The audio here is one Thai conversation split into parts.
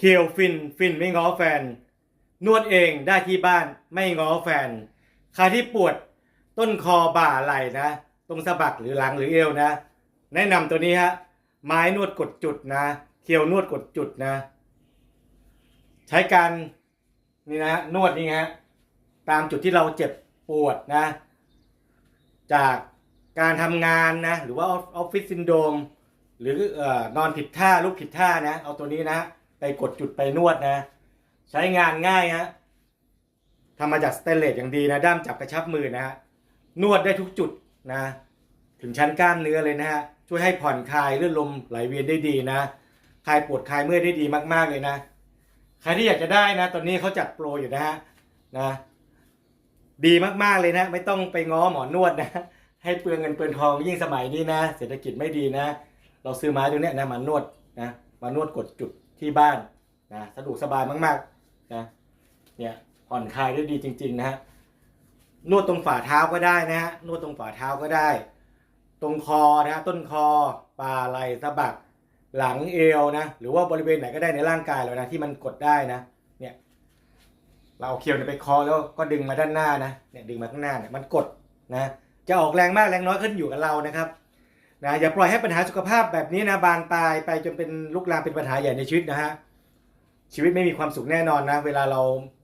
เคียวฟินฟินไม่ง้อแฟน นวดเองได้ที่บ้านไม่ง้อแฟน ใครที่ปวดต้นคอบ่าไหล่นะ ตรงสะบักหรือหลังหรือเอวนะ แนะนำตัวนี้ฮะ ไม้นวดกดจุดนะ เคียวนวดกดจุดนะ ใช้การนี่นะนวดนี่ฮะตามจุดที่เราเจ็บปวดนะ จากการทำงานนะ หรือว่าออฟฟิศซินโดมหรือออนอนผิดท่าลุกผิดท่านะ เอาตัวนี้นะ ไปกดจุดไปนวดนะ ใช้งานง่ายฮะทำมาจากสเตนเลสอย่างดีนะ ด้ามจับกระชับมือนะฮะนวดได้ทุกจุดนะ ถึงชั้นกล้ามเนื้อเลยนะฮะช่วยให้ผ่อนคลายเลือดลมไหลเวียนได้ดีนะคลายปวดคลายเมื่อยได้ดีมาก ๆเลยนะใครที่อยากจะได้นะ ตอนนี้เขาจัดโปรอยู่นะฮะนะดีมากๆเลยนะ ไม่ต้องไปง้อหมอนวดนะ ให้เปลืองเงินเปลืองทองยิ่งสมัยนี้นะ เศรษฐกิจไม่ดีนะ เราซื้อไม้ตัวเนี้ยนะมานวดนะมานวดกดจุด ที่บ้านนะสะดวกสบายมากๆนะเนี่ยผ่อนคลายได้ดีจริง ๆ นะฮะนวดตรงฝ่าเท้าก็ได้นะฮะนวดตรงฝ่าเท้าก็ได้ ตรงคอนะฮะต้นคอบ่าไหล่สะบักหลังเอวนะ หรือว่าบริเวณไหนก็ได้ในร่างกายเรานะที่มันกดได้นะ เนี่ย เราเอาเคียวไปคอแล้วก็ดึงมาด้านหน้านะเนี่ยดึงมาข้างหน้าเนี่ยมันกดนะ จะออกแรงมากแรงน้อยขึ้นอยู่กับเรานะครับ นะอย่าปล่อยให้ปัญหาสุขภาพแบบนี้นะบานปลายไปจนเป็นลุกลามเป็นปัญหาใหญ่ในชีวิตนะฮะชีวิตไม่มีความสุขแน่นอนนะ เวลาเรา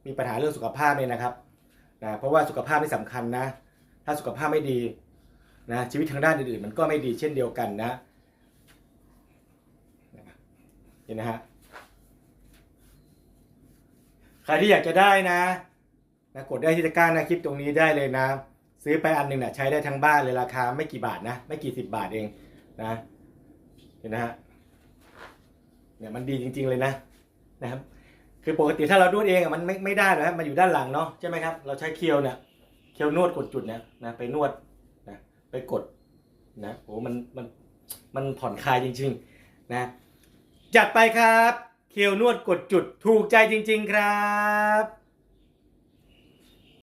มีปัญหาเรื่องสุขภาพเนี่ยนะครับนะเพราะว่าสุขภาพนี่สำคัญนะ ถ้าสุขภาพไม่ดีนะชีวิตทางด้านอื่นๆ มันก็ไม่ดีเช่นเดียวกันนะเห็นนะฮะใครที่อยากจะได้นะนะกดได้ที่ตะกร้านะคลิปตรงนี้ได้เลยนะ ซื้อไปอันหนึ่งเนะใช้ได้ทั้งบ้านเลยราคาไม่กี่บาทนะไม่กี่สิบบาทเองนะเห็นนะฮะเนี่ยมันดีจริง ๆเลยนะนะครับ คือปกติถ้าเรานวดเองอะมันไม่ไม่ได้นะครับมันอยู่ด้านหลังเนาะใช่ไหมครับ เราใช้เคียวเนี่ยเคียวนวดกดจุดเนี่ยนะไปนวดนะไปกดนะโอ้มันมันมันผ่อนคลายจริง ๆนะจัดไปครับ เคียวนวดกดจุดถูกใจจริง ๆ ครับ